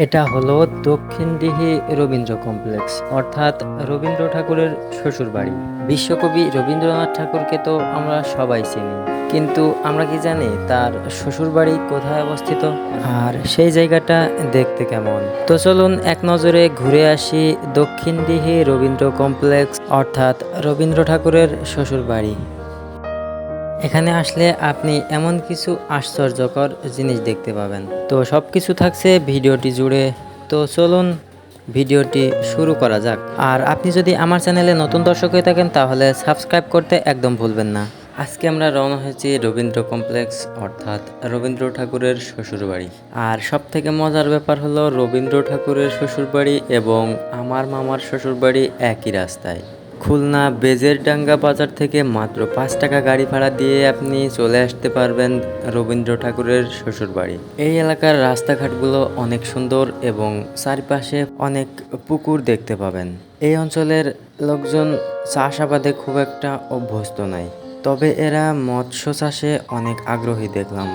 এটা হলো দক্ষিণ দিহি রবীন্দ্র কমপ্লেক্স, অর্থাৎ রবীন্দ্র ঠাকুরের শ্বশুর বাড়ি বিশ্বকবি রবীন্দ্রনাথ ঠাকুরকে তো আমরা সবাই চিনি, কিন্তু আমরা কি জানি তার শ্বশুর বাড়ি কোথায় অবস্থিত? আর সেই জায়গাটা দেখতে কেমন? তো চলুন এক নজরে ঘুরে আসি দক্ষিণ দিহি রবীন্দ্র কমপ্লেক্স, অর্থাৎ রবীন্দ্র ঠাকুরের শ্বশুর বাড়ি এখানে আসলে আপনি এমন কিছু আশ্চর্যকর জিনিস দেখতে পাবেন। তো সব কিছু থাকছে ভিডিওটি জুড়ে। তো চলুন ভিডিওটি শুরু করা যাক। আর আপনি যদি আমার চ্যানেলে নতুন দর্শক হয়ে থাকেন, তাহলে সাবস্ক্রাইব করতে একদম ভুলবেন না। আজকে আমরা রওনা হয়েছি রবীন্দ্র কমপ্লেক্স, অর্থাৎ রবীন্দ্র ঠাকুরের শ্বশুরবাড়ি। আর সব থেকে মজার ব্যাপার হলো, রবীন্দ্র ঠাকুরের শ্বশুরবাড়ি এবং আমার মামার শ্বশুরবাড়ি একই রাস্তায়। খুলনা বেজেরডাঙ্গা বাজার থেকে মাত্র পাঁচ টাকা গাড়ি ভাড়া দিয়ে আপনি চলে আসতে পারবেন রবীন্দ্র ঠাকুরের শ্বশুরবাড়ি। এই এলাকার রাস্তাঘাটগুলো অনেক সুন্দর এবং চারিপাশে অনেক পুকুর দেখতে পাবেন। এই অঞ্চলের লোকজন চাষাবাদে খুব একটা অভ্যস্ত নাই। তবে এরা মৎস্য চাষে অনেক আগ্রহী দেখলাম।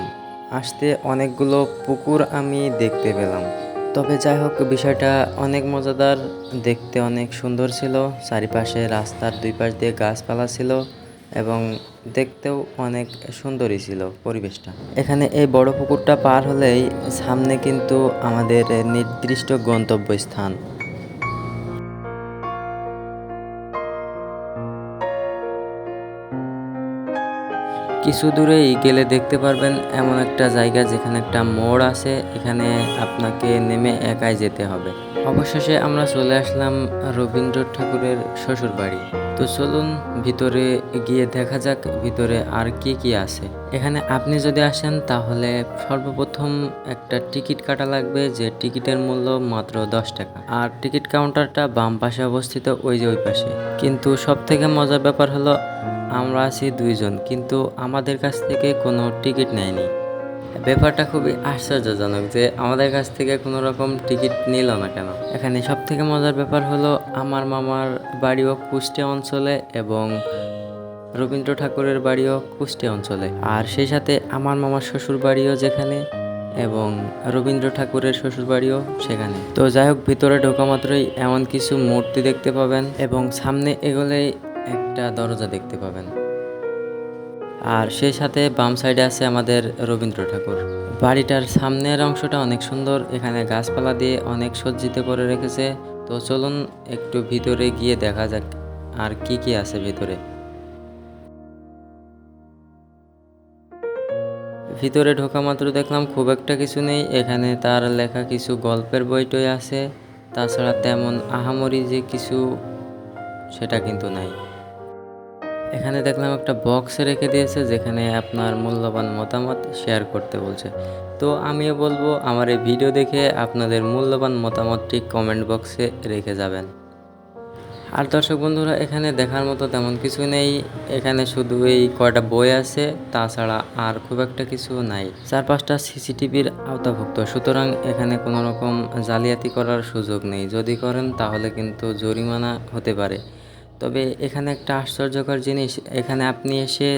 আসতে অনেকগুলো পুকুর আমি দেখতে পেলাম। তবে যাই হোক, বিষয়টা অনেক মজাদার। দেখতে অনেক সুন্দর ছিল। চারিপাশে রাস্তার দুই পাশ দিয়ে গাছপালা ছিল এবং দেখতেও অনেক সুন্দরই ছিল পরিবেশটা। এখানে এই বড় পুকুরটা পার হলেই সামনে কিন্তু আমাদের নির্দিষ্ট গন্তব্যস্থান। কিছু দূরেই গেলে দেখতে পারবেন এমন একটা জায়গা যেখানে একটা মোড় আছে, এখানে আপনাকে নেমে একাই যেতে হবে। অবশেষে আমরা চলে আসলাম রবীন্দ্র ঠাকুরের শ্বশুর বাড়ি তো চলুন ভিতরে গিয়ে দেখা যাক ভিতরে আর কি কি আছে। এখানে আপনি যদি আসেন, তাহলে সর্বপ্রথম একটা টিকিট কাটা লাগবে, যে টিকিটের মূল্য মাত্র দশ টাকা। আর টিকিট কাউন্টারটা বাম পাশে অবস্থিত, ওই যে ওই পাশে। কিন্তু সব থেকে মজার ব্যাপার হলো আমরা আছি দুইজন, কিন্তু আমাদের কাছ থেকে কোনো টিকিট নেয়নি। ব্যাপারটা খুবই আশ্চর্যজনক যে আমাদের কাছ থেকে কোনো রকম টিকিট নিল না কেন। এখানে সব থেকে মজার ব্যাপার হলো আমার মামার বাড়িও কুষ্টিয়া অঞ্চলে এবং রবীন্দ্র ঠাকুরের বাড়িও কুষ্টিয়া অঞ্চলে। আর সেই সাথে আমার মামার শ্বশুর বাড়িও যেখানে এবং রবীন্দ্র ঠাকুরের শ্বশুর বাড়িও সেখানে। তো যাই হোক, ভিতরে ঢোকা মাত্রই এমন কিছু মূর্তি দেখতে পাবেন এবং সামনে এগোলেই একটা দরজা দেখতে পাবেন। আর সেই সাথে বাম সাইডে আছে আমাদের রবীন্দ্র ঠাকুর। বাড়িটার সামনের অংশটা অনেক সুন্দর, এখানে গাছপালা দিয়ে অনেক সজ্জিত করে রেখেছে। তো চলুন একটু ভিতরে গিয়ে দেখা যাক আর কি কি আছে ভিতরে। ভিতরে ঢোকা মাত্র দেখলাম খুব একটা কিছু নেই, এখানে তার লেখা কিছু গল্পের বইটই আছে। তাছাড়া তেমন আহামরি যে কিছু, সেটা কিন্তু নাই। এখানে দেখলাম একটা বক্স রেখে দিয়েছে, যেখানে আপনার মূল্যবান মতামত শেয়ার করতে বলছে। তো আমিও বলব, আমার এই ভিডিও দেখে আপনাদের মূল্যবান মতামতটি কমেন্ট বক্সে রেখে যাবেন। আর দর্শক বন্ধুরা, এখানে দেখার মতো তেমন কিছু নেই। এখানে শুধু এই কয়টা বই আছে, তাছাড়া আর খুব একটা কিছু নাই। চার পাঁচটা সিসিটিভির আওতাভুক্ত, সুতরাং এখানে কোনো রকম জালিয়াতি করার সুযোগ নেই। যদি করেন, তাহলে কিন্তু জরিমানা হতে পারে। তবে এখানে একটা আশ্চর্যকর জিনিস, এখানে আপনি এসে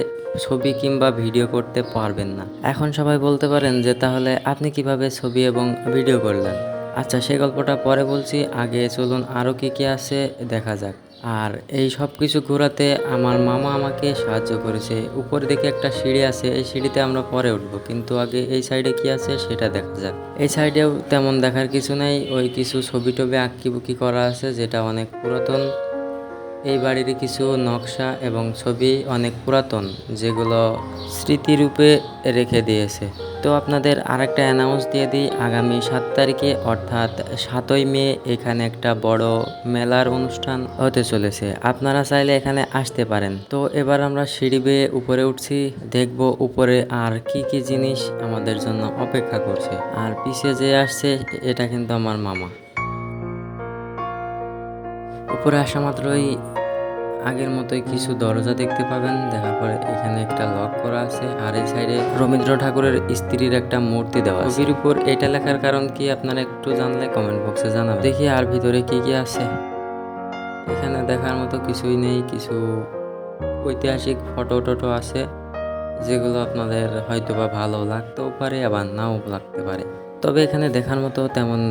ছবি কিংবা ভিডিও করতে পারবেন না। এখন সবাই বলতে পারেন যে তাহলে আপনি কীভাবে ছবি এবং ভিডিও করলেন? আচ্ছা সেই গল্পটা পরে বলছি, আগে চলুন আরও কী কী আছে দেখা যাক। আর এই সব কিছু ঘোরাতে আমার মামা আমাকে সাহায্য করেছে। উপরে দিকে একটা সিঁড়ি আছে, এই সিঁড়িতে আমরা পরে উঠবো, কিন্তু আগে এই সাইডে কি আছে সেটা দেখা যাক। এই সাইডেও তেমন দেখার কিছু নাই, ওই কিছু ছবি টবি আঁকি বুকি করা আছে, যেটা অনেক পুরাতন। এই বাড়ির কিছু নকশা এবং ছবি অনেক পুরাতন, যেগুলো স্মৃতিরূপে রেখে দিয়েছে। তো আপনাদের আরেকটা অ্যানাউন্স দিয়ে দিই, আগামী সাত তারিখে, অর্থাৎ সাতই মে, এখানে একটা বড় মেলার অনুষ্ঠান হতে চলেছে। আপনারা চাইলে এখানে আসতে পারেন। তো এবার আমরা সিঁড়ি বেয়ে উপরে উঠছি, দেখব উপরে আর কি কি জিনিস আমাদের জন্য অপেক্ষা করছে। আর পিছিয়ে যে আসছে, এটা কিন্তু আমার মামা। উপরে আসা মাত্রই আগের মতোই কিছু দরজা দেখতে পাবেন। দেখার পরে এখানে একটা লক করা আছে। আর এই সাইডে রবীন্দ্র ঠাকুরের স্ত্রীর একটা মূর্তি দেওয়া ছবির উপর এটা লেখার কারণ কি আপনারা একটু জানলে কমেন্ট বক্সে জানাবেন। দেখি আর ভিতরে কি কি আছে। এখানে দেখার মতো কিছুই নেই। কিছু ঐতিহাসিক ফটো টটো আছে, যেগুলো আপনাদের হয়তো বা ভালো লাগতেও পারে আবার নাও লাগতে পারে। তবে এখানে দেখার মতো তেমন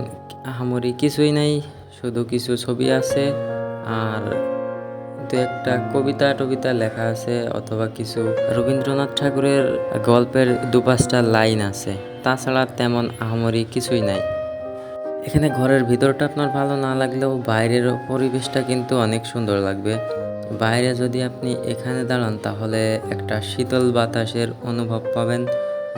আহামরি কিছুই নাই। শুধু কিছু ছবি আছে। আর দু একটা কবিতা টবিতা লেখা আছে অথবা কিছু রবীন্দ্রনাথ ঠাকুরের গল্পের দু পাঁচটা লাইন আছে। তাছাড়া তেমন আহামরি কিছুই নাই। এখানে ঘরের ভিতরটা আপনার ভালো না লাগলেও বাইরের পরিবেশটা কিন্তু অনেক সুন্দর লাগবে। বাইরে যদি আপনি এখানে দাঁড়ান তাহলে একটা শীতল বাতাসের অনুভব পাবেন।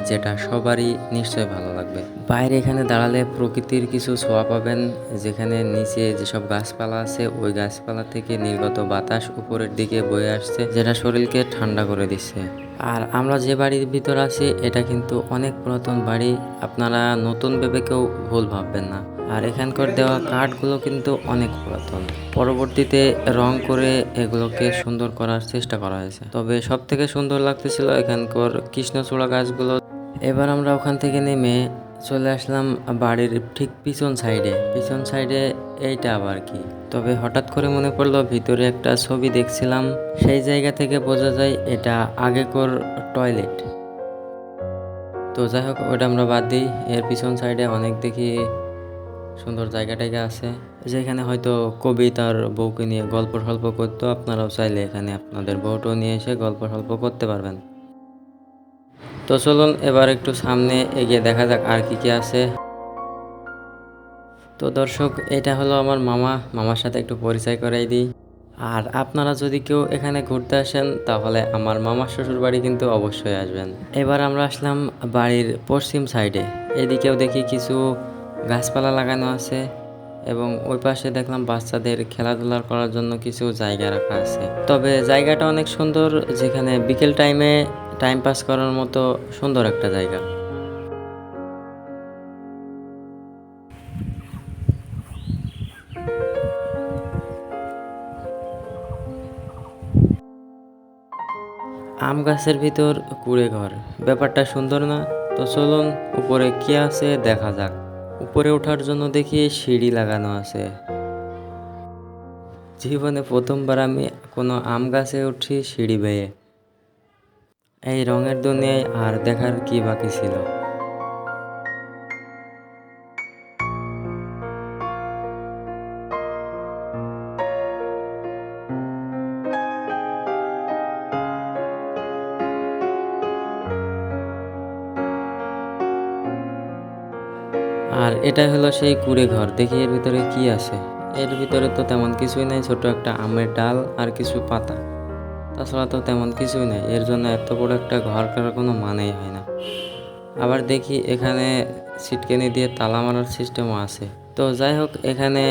যেটা সবারই নিশ্চয় ভালো লাগবে। বাইরে এখানে দাঁড়ালে প্রকৃতির কিছু ছোঁয়া পাবেন। যেখানে নিচে যেসব গাছপালা আছে, ওই গাছপালা থেকে নির্গত বাতাস উপরের দিকে বয়ে আসছে, যেটা শরীরকে ঠান্ডা করে দিচ্ছে। আর আমরা যে বাড়ির ভিতর আছি, এটা কিন্তু অনেক পুরাতন বাড়ি। আপনারা নতুন ভেবে কেউ ভুল ভাববেন না। আর এখানকার দেওয়া কাঠগুলো কিন্তু অনেক পুরাতন। পরবর্তীতে রং করে এগুলোকে সুন্দর করার চেষ্টা করা হয়েছে। তবে সব থেকে সুন্দর লাগতেছিল এখানকার কৃষ্ণচূড়া গাছগুলো। এবার আমরা ওখান থেকে নেমে চলে আসলাম বাড়ির ঠিক পিছন সাইডে পিছন সাইডে এইটা আবার কি? তবে হঠাৎ করে মনে পড়ল, ভিতরে একটা ছবি দেখছিলাম। সেই জায়গা থেকে বোঝা যায় এটা আগেকর টয়লেট তো যাই হোক ওটা আমরা বাদ দিই। এর পিছন সাইডে অনেক দেখি সুন্দর জায়গা টাইগা আছে। যেখানে হয়তো কবি তার বউকে নিয়ে গল্প স্বল্প করতো। আপনারাও চাইলে এখানে আপনাদের বউটাও নিয়ে এসে গল্প স্বল্প করতে পারবেন। তো চলুন এবার একটু সামনে এগিয়ে দেখা যাক আর কি কি আছে। তো দর্শক, এটা হলো আমার মামা। মামার সাথে একটু পরিচয় করাই দিই। আর আপনারা যদি কেউ এখানে ঘুরতে আসেন, তাহলে আমার মামার শ্বশুর বাড়ি কিন্তু অবশ্যই আসবেন। এবার আমরা আসলাম বাড়ির পশ্চিম সাইডে এদিকেও দেখি কিছু গাছপালা লাগানো আছে এবং ওই পাশে দেখলাম বাচ্চাদের খেলাধুলা করার জন্য কিছু জায়গা রাখা আছে। তবে জায়গাটা অনেক সুন্দর, যেখানে বিকেল টাইমে টাইম পাস করার মতো সুন্দর একটা জায়গা। আম গাছের ভিতর কুড়ে ঘর। ব্যাপারটা সুন্দর না? তো চলুন, উপরে কি আছে দেখা যাক। উপরে ওঠার জন্য দেখি সিঁড়ি লাগানো আছে। জীবনে প্রথমবার আমি কোনো আম গাছে উঠি সিঁড়ি বেয়ে। এই রঙের দুনিয়ায় আর দেখার কি বাকি ছিল? আর এটা হলো সেই কুড়ে ঘর। দেখি এর ভিতরে কি আছে। এর ভিতরে তো তেমন কিছুই নেই, ছোট একটা আমের ডাল আর কিছু পাতা। তাছাড়া তো তেমন কিছুই নেই। এর জন্য এত বড় একটা ঘর করার কোনো মানেই হয় না। আবার দেখি এখানে সিটকেনি দিয়ে তালা মারার সিস্টেমও আছে। তো যাই হোক, এখানে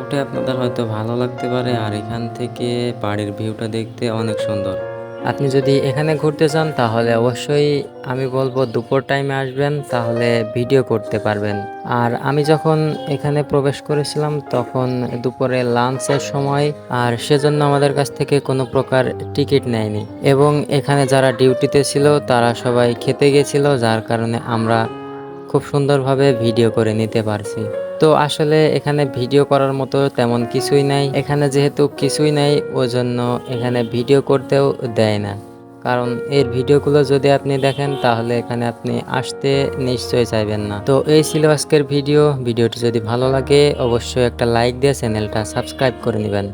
উঠে আপনাদের হয়তো ভালো লাগতে পারে। আর এখান থেকে বাড়ির ভিউটা দেখতে অনেক সুন্দর। আপনি যদি এখানে ঘুরতে চান, তাহলে অবশ্যই আমি বলব দুপুর টাইমে আসবেন, তাহলে ভিডিও করতে পারবেন। আর আমি যখন এখানে প্রবেশ করেছিলাম, তখন দুপুরে লাঞ্চের সময়, আর সেজন্য আমাদের কাছ থেকে কোনো প্রকার টিকিট নেয়নি। এবং এখানে যারা ডিউটিতে ছিল, তারা সবাই খেতে গেছিল, যার কারণে আমরা খুব সুন্দরভাবে ভিডিও করে নিতে পারছি। তো আসলে এখানে ভিডিও করার মতো তেমন কিছুই নাই। এখানে যেহেতু কিছুই নাই ওই জন্য এখানে ভিডিও করতেও দেয় না। কারণ এর ভিডিওগুলো যদি আপনি দেখেন, তাহলে এখানে আপনি আসতে নিশ্চয়ই চাইবেন না। তো এই ছিল আজকের ভিডিও। ভিডিওটি যদি ভালো লাগে, অবশ্যই একটা লাইক দিয়ে চ্যানেলটা সাবস্ক্রাইব করে নেবেন।